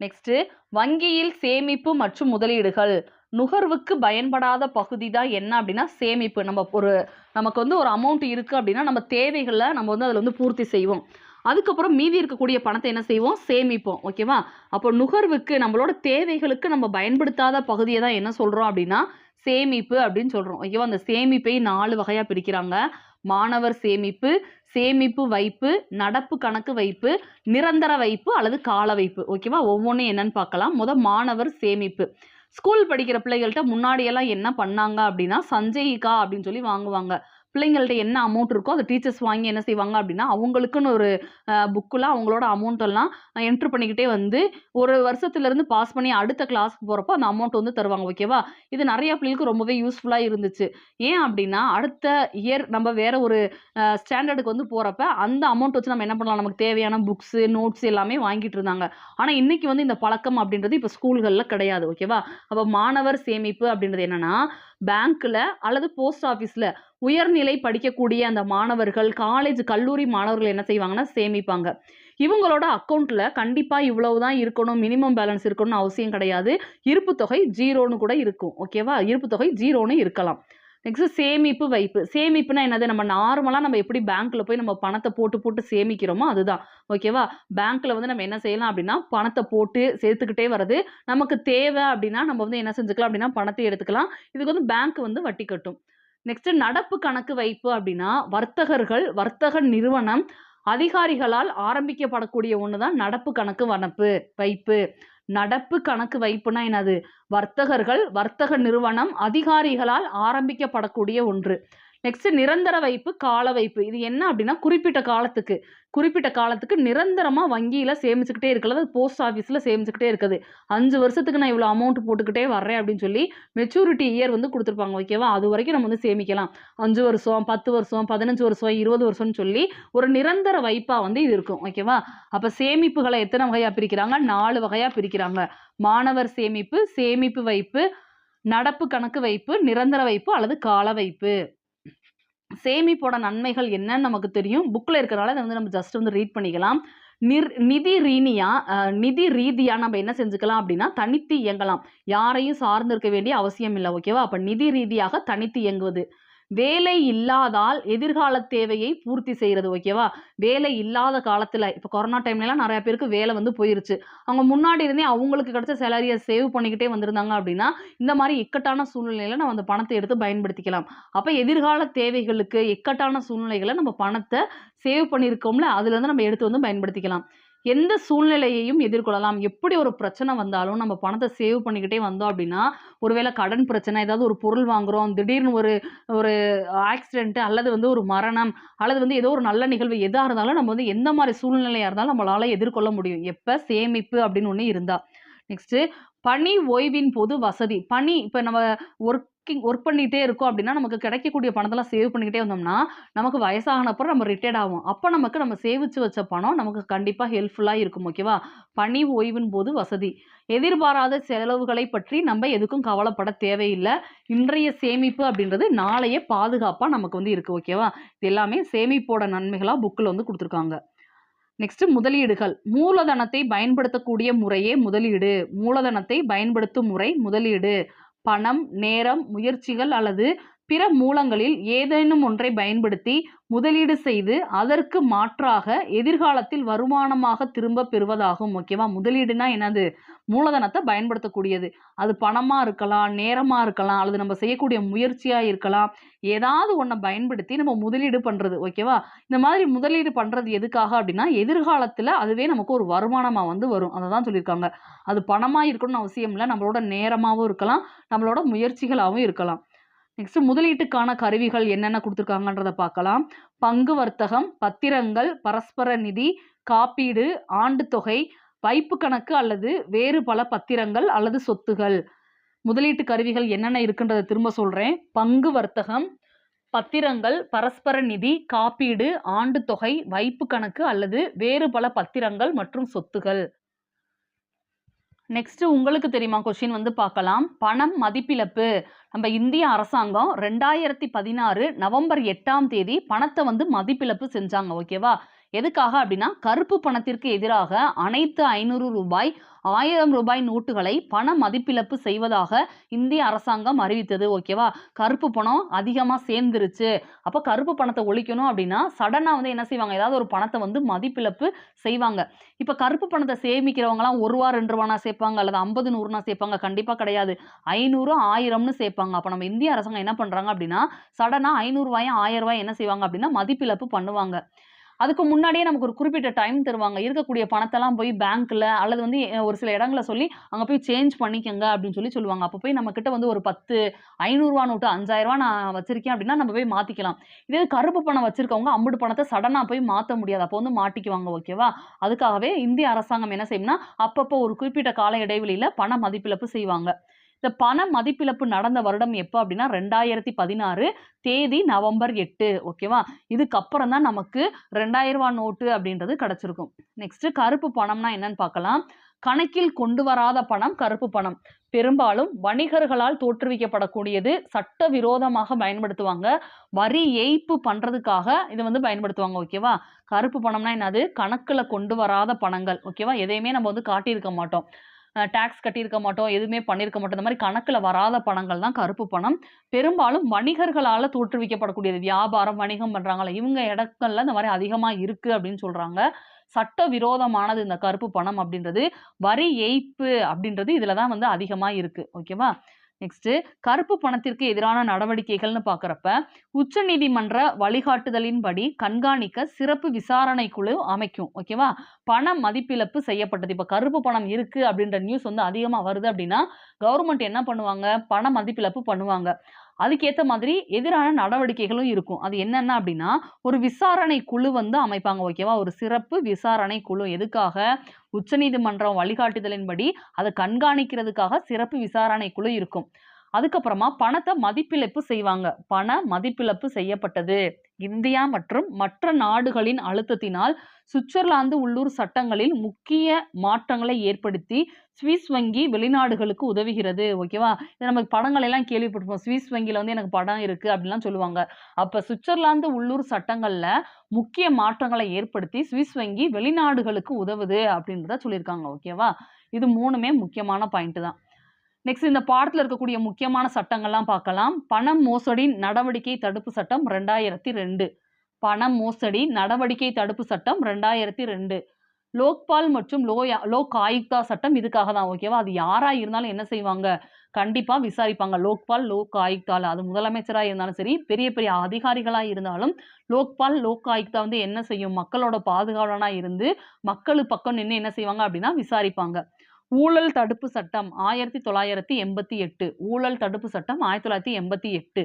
நெக்ஸ்ட்டு வங்கியில் சேமிப்பு மற்றும் முதலீடுகள். நுகர்வுக்கு பயன்படாத பகுதி தான் என்ன அப்படின்னா சேமிப்பு. நம்ம ஒரு நமக்கு வந்து ஒரு அமௌண்ட் இருக்குது அப்படின்னா நம்ம தேவைகளை நம்ம வந்து அதில் வந்து பூர்த்தி செய்வோம். அதுக்கப்புறம் மீதி இருக்கக்கூடிய பணத்தை என்ன செய்வோம்? சேமிப்போம். ஓகேவா அப்போ நுகர்வுக்கு நம்மளோட தேவைகளுக்கு நம்ம பயன்படுத்தாத பகுதியை தான் என்ன சொல்கிறோம் அப்படின்னா சேமிப்பு அப்படின்னு சொல்கிறோம் ஓகேவா அந்த சேமிப்பை நாலு வகையாக பிரிக்கிறாங்க. மாணவர் சேமிப்பு சேமிப்பு வைப்பு நடப்பு கணக்கு வைப்பு நிரந்தர வைப்பு அல்லது கால வைப்பு. ஓகேவா ஒவ்வொன்றும் என்னன்னு பார்க்கலாம். முத மாணவர் சேமிப்பு. ஸ்கூல் படிக்கிற பிள்ளைகள்கிட்ட முன்னாடியெல்லாம் என்ன பண்ணாங்க அப்படின்னா சஞ்சயிகா அப்படின்னு சொல்லி வாங்குவாங்க. பிள்ளைங்கள்ட்ட என்ன அமௌண்ட் இருக்கோ அதை டீச்சர்ஸ் வாங்கி என்ன செய்வாங்க அப்படின்னா அவங்களுக்குன்னு ஒரு புக்கில் அவங்களோட அமௌண்ட் எல்லாம் என்ட்ரு பண்ணிக்கிட்டே வந்து ஒரு வருஷத்துலேருந்து பாஸ் பண்ணி அடுத்த கிளாஸ்க்கு போகிறப்போ அந்த அமௌண்ட் வந்து தருவாங்க ஓகேவா இது நிறைய பிள்ளைகளுக்கு ரொம்பவே யூஸ்ஃபுல்லாக இருந்துச்சு. ஏன் அப்படின்னா அடுத்த இயர் நம்ம வேற ஒரு ஸ்டாண்டர்டுக்கு வந்து போகிறப்ப அந்த அமௌண்ட் வச்சு நம்ம என்ன பண்ணலாம்? நமக்கு தேவையான புக்ஸு நோட்ஸ் எல்லாமே வாங்கிட்டு இருந்தாங்க. ஆனால் இன்னைக்கு வந்து இந்த பழக்கம் அப்படின்றது இப்போ ஸ்கூல்களில் கிடையாது ஓகேவா அப்போ மாணவர் சேமிப்பு அப்படின்றது என்னன்னா பேங்க்கில் அல்லது போஸ்ட் ஆஃபீஸில் உயர்நிலை படிக்கக்கூடிய அந்த மாணவர்கள் காலேஜ் கல்லூரி மாணவர்கள் என்ன செய்வாங்கன்னா சேமிப்பாங்க. இவங்களோட அக்கௌண்ட்டில் கண்டிப்பாக இவ்வளவு தான் இருக்கணும் மினிமம் பேலன்ஸ் இருக்கணும்னு அவசியம் கிடையாது. இருப்பு தொகை ஜீரோன்னு கூட இருக்கும் ஓகேவா இருப்பு தொகை ஜீரோன்னு இருக்கலாம். நெக்ஸ்ட் சேமிப்பு வைப்பு. சேமிப்புனா என்னது? நம்ம நார்மலாக நம்ம எப்படி பேங்க்கில் போய் நம்ம பணத்தை போட்டு போட்டு சேமிக்கிறோமோ அதுதான் ஓகேவா பேங்க்கில் வந்து நம்ம என்ன செய்யலாம் அப்படின்னா பணத்தை போட்டு சேர்த்துக்கிட்டே வர்றது. நமக்கு தேவை அப்படின்னா நம்ம வந்து என்ன செஞ்சுக்கலாம் அப்படின்னா பணத்தை எடுத்துக்கலாம். இதுக்கு வந்து பேங்க் வந்து வட்டி கட்டும். நெக்ஸ்ட் நடப்பு கணக்கு வைப்பு அப்படின்னா வர்த்தகர்கள் வர்த்தக நிறுவனம் அதிகாரிகளால் ஆரம்பிக்கப்படக்கூடிய ஒன்று தான் நடப்பு கணக்கு வனப்பு வைப்பு. நடப்பு கணக்கு வைப்புனா என்னது? வர்த்தகர்கள் வர்த்தக நிறுவனம் அதிகாரிகளால் ஆரம்பிக்கப்படக்கூடிய ஒன்று. நெக்ஸ்ட் நிரந்தர வைப்பு கால வைப்பு. இது என்ன அப்படின்னா குறிப்பிட்ட காலத்துக்கு. குறிப்பிட்ட காலத்துக்கு நிரந்தரமாக வங்கியில் சேமிச்சுக்கிட்டே இருக்கிறது போஸ்ட் ஆஃபீஸில் சேமிச்சுக்கிட்டே இருக்குது. அஞ்சு வருஷத்துக்கு நான் இவ்வளோ அமௌண்ட் போட்டுக்கிட்டே வர்றேன் அப்படின்னு சொல்லி மெச்சூரிட்டி இயர் வந்து கொடுத்துருப்பாங்க ஓகேவா அது வரைக்கும் நம்ம வந்து சேமிக்கலாம். அஞ்சு வருஷம் பத்து வருஷம் பதினஞ்சு வருஷம் இருபது வருஷம்னு சொல்லி ஒரு நிரந்தர வைப்பாக வந்து இது இருக்கும் ஓகேவா அப்போ சேமிப்புகளை எத்தனை வகையாக பிரிக்கிறாங்க? நாலு வகையாக பிரிக்கிறாங்க. மாணவர் சேமிப்பு சேமிப்பு வைப்பு நடப்பு கணக்கு வைப்பு நிரந்தர வைப்பு அல்லது கால வைப்பு. சேமிப்போட நன்மைகள் என்னன்னு நமக்கு தெரியும். புக்கில் இருக்கிறனால அதை வந்து நம்ம ஜஸ்ட் வந்து ரீட் பண்ணிக்கலாம். நிர் நிதி ரீனியா நிதி ரீதியாக நம்ம என்ன செஞ்சுக்கலாம் அப்படின்னா தனித்து இயங்கலாம். யாரையும் சார்ந்து இருக்க வேண்டிய அவசியம் இல்லை ஓகேவா அப்போ நிதி ரீதியாக தனித்து இயங்குவது. வேலை இல்லாதால் எதிர்கால தேவையை பூர்த்தி செய்கிறது ஓகேவா வேலை இல்லாத காலத்தில் இப்போ கொரோனா டைம்லலாம் நிறைய பேருக்கு வேலை வந்து போயிருச்சு. அவங்க முன்னாடி இருந்தே அவங்களுக்கு கிடைச்ச சேலரியை சேவ் பண்ணிக்கிட்டே வந்திருந்தாங்க அப்படின்னா இந்த மாதிரி இக்கட்டான சூழ்நிலையில் நம்ம அந்த பணத்தை எடுத்து பயன்படுத்திக்கலாம். அப்போ எதிர்கால தேவைகளுக்கு இக்கட்டான சூழ்நிலைகளை நம்ம பணத்தை சேவ் பண்ணியிருக்கோம்ல அதுலேருந்து நம்ம எடுத்து வந்து பயன்படுத்திக்கலாம். எந்த சூழ்நிலையையும் எதிர்கொள்ளலாம். எப்படி ஒரு பிரச்சனை வந்தாலும் நம்ம பணத்தை சேவ் பண்ணிக்கிட்டே வந்தோம் அப்படின்னா ஒருவேளை கடன் பிரச்சனை ஏதாவது ஒரு பொருள் வாங்குறோம் திடீர்னு ஒரு ஒரு ஆக்சிடென்ட் அல்லது வந்து ஒரு மரணம் அல்லது வந்து ஏதோ ஒரு நல்ல நிகழ்வு எதாக இருந்தாலும் நம்ம வந்து எந்த மாதிரி சூழ்நிலையாக இருந்தாலும் நம்மளால் எதிர்கொள்ள முடியும். எப்போ? சேமிப்பு அப்படின்னு ஒன்று இருந்தால் நெக்ஸ்ட்டு பணி ஓய்வின் போது வசதி. பணி இப்போ நம்ம ஒர்க் ஒர்க்கிங் ஒர்க் பண்ணிகிட்டே இருக்கோம் அப்படின்னா நமக்கு கிடைக்கக்கூடிய பணத்தெல்லாம் சேவ் பண்ணிக்கிட்டே வந்தோம்னா நமக்கு வயசானப்பறம் நம்ம ரிட்டையர்ட் ஆகும் அப்போ நமக்கு நம்ம சேமிச்சு வச்ச பணம் நமக்கு கண்டிப்பாக ஹெல்ப்ஃபுல்லாக இருக்கும் ஓகேவா பணி ஓய்வின் போது வசதி. எதிர்பாராத செலவுகளை பற்றி நம்ம எதுக்கும் கவலைப்பட தேவையில்லை. இன்றைய சேமிப்பு அப்படின்றது நாளைய பாதுகாப்பாக நமக்கு வந்து இருக்குது ஓகேவா இது எல்லாமே சேமிப்போட நன்மைகளாக புக்கில் வந்து கொடுத்துருக்காங்க. நெக்ஸ்ட் முதலீடுகள். மூலதனத்தை பயன்படுத்தக்கூடிய முறையே முதலீடு. மூலதனத்தை பயன்படுத்தும் முறை முதலீடு. பணம் நேரம் முயற்சிகள் அல்லது பிற மூலங்களில் ஏதேனும் ஒன்றை பயன்படுத்தி முதலீடு செய்து அதற்கு மாற்றாக எதிர்காலத்தில் வருமானமாக திரும்ப பெறுவதாகும் ஓகேவா முதலீடுனா என்னது? மூலதனத்தை பயன்படுத்தக்கூடியது. அது பணமாக இருக்கலாம் நேரமாக இருக்கலாம் அல்லது நம்ம செய்யக்கூடிய முயற்சியாக இருக்கலாம். ஏதாவது ஒன்றை பயன்படுத்தி நம்ம முதலீடு பண்ணுறது ஓகேவா இந்த மாதிரி முதலீடு பண்ணுறது எதுக்காக அப்படின்னா எதிர்காலத்தில் அதுவே நமக்கு ஒரு வருமானமாக வந்து வரும். அதை தான் சொல்லியிருக்காங்க. அது பணமாக இருக்கணும்னு அவசியம் இல்லை. நம்மளோட நேரமாகவும் இருக்கலாம் நம்மளோட முயற்சிகளாகவும் இருக்கலாம். நெக்ஸ்ட் முதலீட்டுக்கான கருவிகள் என்னென்ன கொடுத்துருக்காங்கன்றத பார்க்கலாம். பங்கு வர்த்தகம் பத்திரங்கள் பரஸ்பர நிதி காப்பீடு ஆண்டு தொகை வைப்பு கணக்கு அல்லது வேறு பல பத்திரங்கள் அல்லது சொத்துகள். முதலீட்டு கருவிகள் என்னென்ன இருக்குன்றதை திரும்ப சொல்றேன். பங்கு வர்த்தகம் பத்திரங்கள் பரஸ்பர நிதி காப்பீடு ஆண்டு தொகை வைப்பு கணக்கு அல்லது வேறு பல பத்திரங்கள் மற்றும் சொத்துகள். நெக்ஸ்ட் உங்களுக்கு தெரியுமா? கொஷின் வந்து பார்க்கலாம். பணம் மதிப்பிழப்பு. நம்ம இந்திய அரசாங்கம் ரெண்டாயிரத்தி பதினாறு நவம்பர் எட்டாம் தேதி பணத்தை வந்து மதிப்பிழப்பு செஞ்சாங்க. ஓகேவா எதுக்காக அப்படின்னா கருப்பு பணத்திற்கு எதிராக அனைத்து ஐநூறு ரூபாய் ஆயிரம் ரூபாய் நோட்டுகளை பண மதிப்பிழப்பு செய்வதாக இந்திய அரசாங்கம் அறிவித்தது ஓகேவா கருப்பு பணம் அதிகமாக சேர்ந்துருச்சு. அப்போ கருப்பு பணத்தை ஒழிக்கணும் அப்படின்னா சடனாக வந்து என்ன செய்வாங்க? ஏதாவது ஒரு பணத்தை வந்து மதிப்பிழப்பு செய்வாங்க. இப்போ கருப்பு பணத்தை சேமிக்கிறவங்களாம் ஒரு ரூபா ரெண்டு ரூபானா சேர்ப்பாங்க அல்லது ஐம்பது நூறுனா சேர்ப்பாங்க? கண்டிப்பாக கிடையாது. ஐநூறு ஆயிரம்னு சேர்ப்பாங்க. அப்போ நம்ம இந்திய அரசாங்கம் என்ன பண்ணுறாங்க அப்படின்னா சடனாக ஐநூறுரூவாயும் ஆயிரம் ரூபாய் என்ன செய்வாங்க அப்படின்னா மதிப்பிழப்பு பண்ணுவாங்க. அதுக்கு முன்னாடியே நமக்கு ஒரு குறிப்பிட்ட டைம் தருவாங்க. இருக்கக்கூடிய பணத்தெல்லாம் போய் பேங்க்கில் அல்லது வந்து ஒரு சில இடங்களை சொல்லி அங்கே போய் சேஞ்ச் பண்ணிக்கங்க அப்படின்னு சொல்லி சொல்லுவாங்க. அப்போ போய் நம்மக்கிட்ட வந்து ஒரு பத்து ஐநூறுரூவா நோட்டு அஞ்சாயிரரூவா நான் வச்சிருக்கேன் அப்படின்னா நம்ம போய் மாற்றிக்கலாம் இதே கருப்பு பணம் வச்சிருக்கவங்க அம்புட்டு பணத்தை சடனாக போய் மாற்ற முடியாது. அப்போ வந்து மாட்டிக்குவாங்க ஓகேவா அதுக்காகவே இந்திய அரசாங்கம் என்ன செய்யும்னா அப்பப்போ ஒரு குறிப்பிட்ட கால இடைவெளியில் பண மதிப்பிழப்பு செய்வாங்க. இந்த பண மதிப்பிழப்பு நடந்த வருடம் எப்போ அப்படின்னா ரெண்டாயிரத்தி பதினாறு தேதி நவம்பர் எட்டு ஓகேவா இதுக்கப்புறம் தான் நமக்கு ரெண்டாயிரம் ரூபா நோட்டு அப்படின்றது கிடச்சிருக்கும். நெக்ஸ்ட் கருப்பு பணம்னா என்னன்னு பார்க்கலாம். கணக்கில் கொண்டு வராத பணம் கருப்பு பணம். பெரும்பாலும் வணிகர்களால் தோற்றுவிக்கப்படக்கூடியது சட்டவிரோதமாக பயன்படுத்துவாங்க. வரி ஏய்ப்பு பண்ணுறதுக்காக இதை வந்து பயன்படுத்துவாங்க ஓகேவா கருப்பு பணம்னா என்னது? கணக்கில் கொண்டு வராத பணங்கள் ஓகேவா எதையுமே நம்ம வந்து காட்டியிருக்க மாட்டோம். டேக்ஸ் கட்டியிருக்க மாட்டோம் எதுவுமே பண்ணியிருக்க மாட்டோம். இந்த மாதிரி கணக்கில் வராத பணங்கள் தான் கருப்பு பணம். பெரும்பாலும் வணிகர்களால் தோற்றுவிக்கப்படக்கூடியது. வியாபாரம் வணிகம் பண்ணுறாங்களே இவங்க இடங்கள்ல இந்த மாதிரி அதிகமாக இருக்குது அப்படின்னு சொல்கிறாங்க சட்ட விரோதமானது இந்த கருப்பு பணம் அப்படின்றது. வரி ஏய்ப்பு அப்படின்றது இதில் தான் வந்து அதிகமாக இருக்குது ஓகேவா? நெக்ஸ்ட் கருப்பு பணத்திற்கு எதிரான நடவடிக்கைகள்னு பார்க்குறப்ப உச்சநீதிமன்ற வழிகாட்டுதலின்படி கண்காணிக்க சிறப்பு விசாரணை குழு அமைக்கும் ஓகேவா பண மதிப்பிழப்பு செய்யப்பட்டது. இப்போ கருப்பு பணம் இருக்குது அப்படின்ற நியூஸ் வந்து அதிகமாக வருது அப்படின்னா கவர்மெண்ட் என்ன பண்ணுவாங்க? பண மதிப்பிழப்பு பண்ணுவாங்க. அதுக்கேற்ற மாதிரி எதிரான நடவடிக்கைகளும் இருக்கும். அது என்னென்ன அப்படின்னா ஒரு விசாரணை குழு வந்து அமைப்பாங்க ஓகேவா ஒரு சிறப்பு விசாரணை குழு. எதுக்காக? உச்சநீதிமன்றம் வழிகாட்டுதலின்படி அதை கண்காணிக்கிறதுக்காக சிறப்பு விசாரணை குழு இருக்கும். அதுக்கப்புறமா பணத்தை மதிப்பிழப்பு செய்வாங்க. பண மதிப்பிழப்பு செய்யப்பட்டது. இந்தியா மற்றும் மற்ற நாடுகளின் அழுத்தத்தினால் சுவிட்சர்லாந்து உள்ளூர் சட்டங்களில் முக்கிய மாற்றங்களை ஏற்படுத்தி சுவிஸ் வங்கி வெளிநாடுகளுக்கு உதவுகிறது ஓகேவா இது நமக்கு படங்கள் எல்லாம் கேள்விப்பட்டிருப்போம். சுவிஸ் வங்கியில் வந்து எனக்கு படம் இருக்கு அப்படிலாம் சொல்லுவாங்க. அப்போ சுவிட்சர்லாந்து உள்ளூர் சட்டங்களில் முக்கிய மாற்றங்களை ஏற்படுத்தி சுவிஸ் வங்கி வெளிநாடுகளுக்கு உதவுது அப்படின்றத சொல்லியிருக்காங்க ஓகேவா இது மூணுமே முக்கியமான பாயிண்ட் தான். நெக்ஸ்ட் இந்த பாடத்தில் இருக்கக்கூடிய முக்கியமான சட்டங்கள்லாம் பார்க்கலாம். பணம் மோசடி நடவடிக்கை தடுப்பு சட்டம் ரெண்டாயிரத்தி ரெண்டு. பணம் மோசடி நடவடிக்கை தடுப்பு சட்டம் ரெண்டாயிரத்தி ரெண்டு. லோக்பால் மற்றும் லோயா லோக் ஆயுக்தா சட்டம் இதுக்காக தான் ஓகேவா அது யாராக இருந்தாலும் என்ன செய்வாங்க? கண்டிப்பாக விசாரிப்பாங்க. லோக்பால் லோக் ஆயுக்தாவில் அது முதலமைச்சராக இருந்தாலும் சரி பெரிய பெரிய அதிகாரிகளாக இருந்தாலும் லோக்பால் லோக் ஆயுக்தா வந்து என்ன செய்யும்? மக்களோட பாதுகாவலனாக இருந்து மக்கள் பக்கம் நின்று என்ன செய்வாங்க அப்படின்னா விசாரிப்பாங்க. ஊழல் தடுப்பு சட்டம் ஆயிரத்தி தொள்ளாயிரத்தி எண்பத்தி எட்டு. ஊழல் தடுப்பு சட்டம் ஆயிரத்தி தொள்ளாயிரத்தி எண்பத்தி எட்டு.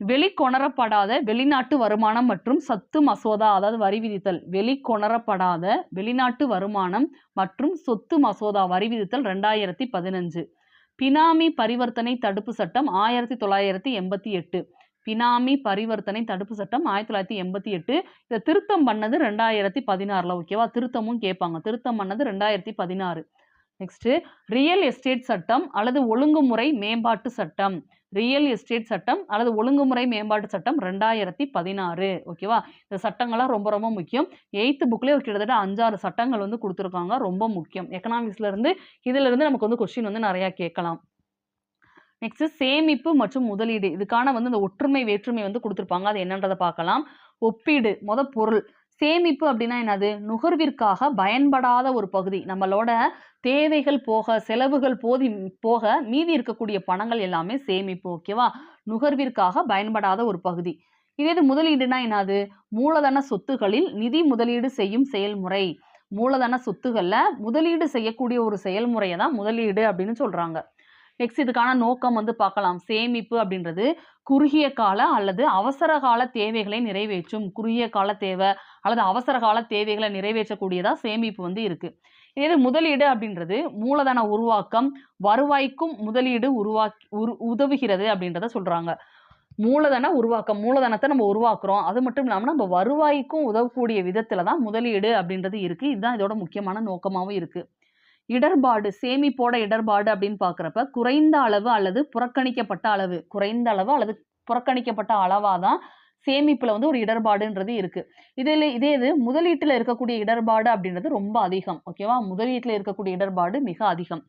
வெளிக்கொணரப்படாத வெளிநாட்டு வருமானம் மற்றும் சத்து மசோதா அதாவது வரி விதித்தல். வெளிக்கொணரப்படாத வெளிநாட்டு வருமானம் மற்றும் சொத்து மசோதா வரி விதித்தல் ரெண்டாயிரத்தி பதினஞ்சு. பினாமி பரிவர்த்தனை தடுப்பு சட்டம் ஆயிரத்தி தொள்ளாயிரத்தி எண்பத்தி எட்டு. பினாமி பரிவர்த்தனை தடுப்பு சட்டம் ஆயிரத்தி தொள்ளாயிரத்தி எண்பத்தி எட்டு. இதை திருத்தம் பண்ணது ரெண்டாயிரத்தி பதினாறில் ஓகேவா திருத்தமும் கேட்பாங்க. திருத்தம் பண்ணது ரெண்டாயிரத்தி பதினாறு. நெக்ஸ்ட் ரியல் எஸ்டேட் சட்டம் அல்லது ஒழுங்குமுறை மேம்பாட்டு சட்டம். ரியல் எஸ்டேட் சட்டம் அல்லது ஒழுங்குமுறை மேம்பாட்டு சட்டம் ரெண்டாயிரத்தி பதினாறு ஓகேவா இந்த சட்டங்கள்லாம் ரொம்ப ரொம்ப முக்கியம். எயித்து புக்லேயே கிட்டத்தட்ட அஞ்சாறு சட்டங்கள் வந்து கொடுத்துருக்காங்க. ரொம்ப முக்கியம். எக்கனாமிக்ஸ்லேருந்து இதிலிருந்து நமக்கு வந்து கொஸ்டின் வந்து நிறையா கேட்கலாம். நெக்ஸ்ட் சேமிப்பு மற்றும் முதலீடு. இதுக்கான வந்து இந்த ஒற்றுமை வேற்றுமை வந்து கொடுத்துருப்பாங்க. அது என்னன்றதை பார்க்கலாம். ஒப்பீடு மொத பொருள். சேமிப்பு அப்படின்னா என்னது? நுகர்விற்காக பயன்படாத ஒரு பகுதி. நம்மளோட தேவைகள் போக செலவுகள் போதி போக மீதி இருக்கக்கூடிய பணங்கள் எல்லாமே சேமிப்பு ஓகேவா நுகர்விற்காக பயன்படாத ஒரு பகுதி. இதே இது முதலீடுனா என்னது? மூலதன சொத்துகளில் நிதி முதலீடு செய்யும் செயல்முறை. மூலதன சொத்துகளில் முதலீடு செய்யக்கூடிய ஒரு செயல்முறையை தான் முதலீடு அப்படின்னு சொல்கிறாங்க நெக்ஸ்ட் இதுக்கான நோக்கம் வந்து பார்க்கலாம். சேமிப்பு அப்படின்றது குறுகிய கால அல்லது அவசர கால தேவைகளை நிறைவேற்றும். குறுகிய கால தேவை அல்லது அவசர கால தேவைகளை நிறைவேற்றக்கூடியதாக சேமிப்பு வந்து இருக்குது இதே முதலீடு அப்படின்றது மூலதன உருவாக்கம் வருவாய்க்கும் முதலீடு உருவாக்கி உரு உதவுகிறது அப்படின்றத சொல்கிறாங்க மூலதன உருவாக்கம் மூலதனத்தை நம்ம உருவாக்குறோம். அது மட்டும் இல்லாமல் நம்ம வருவாய்க்கும் உதவக்கூடிய விதத்தில் தான் முதலீடு அப்படின்றது இருக்குது இதுதான் இதோட முக்கியமான நோக்கமாகவும் இருக்குது இடர்பாடு சேமிப்போட இடர்பாடு அப்படின்னு பார்க்குறப்ப குறைந்த அளவு அல்லது புறக்கணிக்கப்பட்ட அளவு குறைந்த அளவு அல்லது புறக்கணிக்கப்பட்ட அளவாக தான் சேமிப்பில் வந்து ஒரு இடர்பாடுன்றது இருக்குது இதில் இதே இது முதலீட்டில் இருக்கக்கூடிய இடர்பாடு அப்படின்றது ரொம்ப அதிகம். ஓகேவா முதலீட்டில் இருக்கக்கூடிய இடர்பாடு மிக அதிகம்.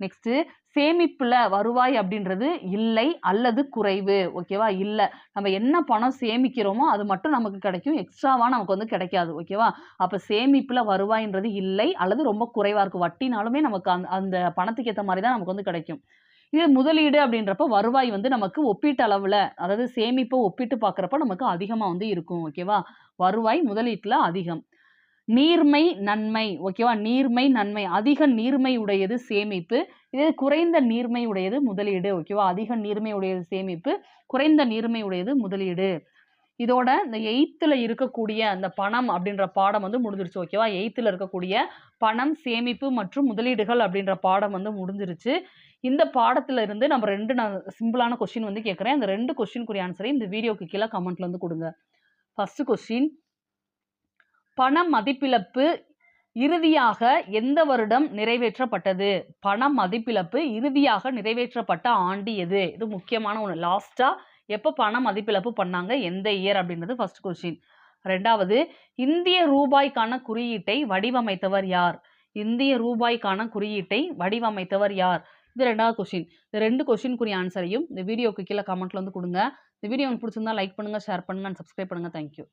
நெக்ஸ்ட் சேமிப்புல வருவாய் அப்படின்றது இல்லை அல்லது குறைவு. ஓகேவா இல்லை. நம்ம என்ன பணம் சேமிக்கிறோமோ அது மட்டும் நமக்கு கிடைக்கும். எக்ஸ்ட்ராவா நமக்கு வந்து கிடைக்காது. ஓகேவா அப்ப சேமிப்புல வருவாய்ன்றது இல்லை அல்லது ரொம்ப குறைவா இருக்கு வட்டினாலுமே நமக்கு அந்த அந்த பணத்துக்கு ஏற்ற மாதிரி தான் நமக்கு வந்து கிடைக்கும். இது முதலீடு அப்படின்றப்ப வருவாய் வந்து நமக்கு ஒப்பீட்டு அளவில் அதாவது சேமிப்பை ஒப்பிட்டு பார்க்குறப்ப நமக்கு அதிகமாக வந்து இருக்கும். ஓகேவா வருவாய் முதலீட்டில் அதிகம். நீர்மை நன்மை ஓகேவா நீர்மை நன்மை அதிக நீர்மை உடையது சேமிப்பு. இதே குறைந்த நீர்மை உடையது முதலீடு ஓகேவா அதிக நீர்மை உடையது சேமிப்பு குறைந்த நீர்மை உடையது முதலீடு. இதோட இந்த எயித்தில் இருக்கக்கூடிய அந்த பணம் அப்படின்ற பாடம் வந்து முடிஞ்சிருச்சு ஓகேவா எயித்தில் இருக்கக்கூடிய பணம் சேமிப்பு மற்றும் முதலீடுகள் அப்படின்ற பாடம் வந்து முடிஞ்சிருச்சு. இந்த பாடத்துல இருந்து நம்ம ரெண்டு நான் சிம்பிளான கொஸ்டின் வந்து கேட்குறேன் அந்த ரெண்டு கொஸ்டினுக்குரிய ஆன்சரை இந்த வீடியோக்கு கீழே கமெண்ட்ல வந்து கொடுங்க. ஃபர்ஸ்ட் கொஸ்டின் பண மதிப்பிழப்பு இறுதியாக எந்த வருடம் நிறைவேற்றப்பட்டது? பண மதிப்பிழப்பு இறுதியாக நிறைவேற்றப்பட்ட ஆண்டு எது? இது முக்கியமான ஒன்று லாஸ்ட்டாக எப்போ பண மதிப்பிழப்பு பண்ணாங்க? எந்த இயர் அப்படின்றது ஃபர்ஸ்ட் கொஸ்டின் ரெண்டாவது இந்திய ரூபாய்க்கான குறியீட்டை வடிவமைத்தவர் யார்? இந்திய ரூபாய்க்கான குறியீட்டை வடிவமைத்தவர் யார்? இது ரெண்டாவது கொஸ்டின் இந்த ரெண்டு கொஸ்டினுக்குரிய ஆன்சரையும் இந்த வீடியோக்கு கீழே கமெண்ட்ல வந்து கொடுங்க. இந்த வீடியோ உங்களுக்கு பிடிச்சிருந்தா லைக் பண்ணுங்கள் ஷேர் பண்ணுங்கள் அண்ட் சப்ஸ்கிரைப் பண்ணுங்கள் தேங்க்யூ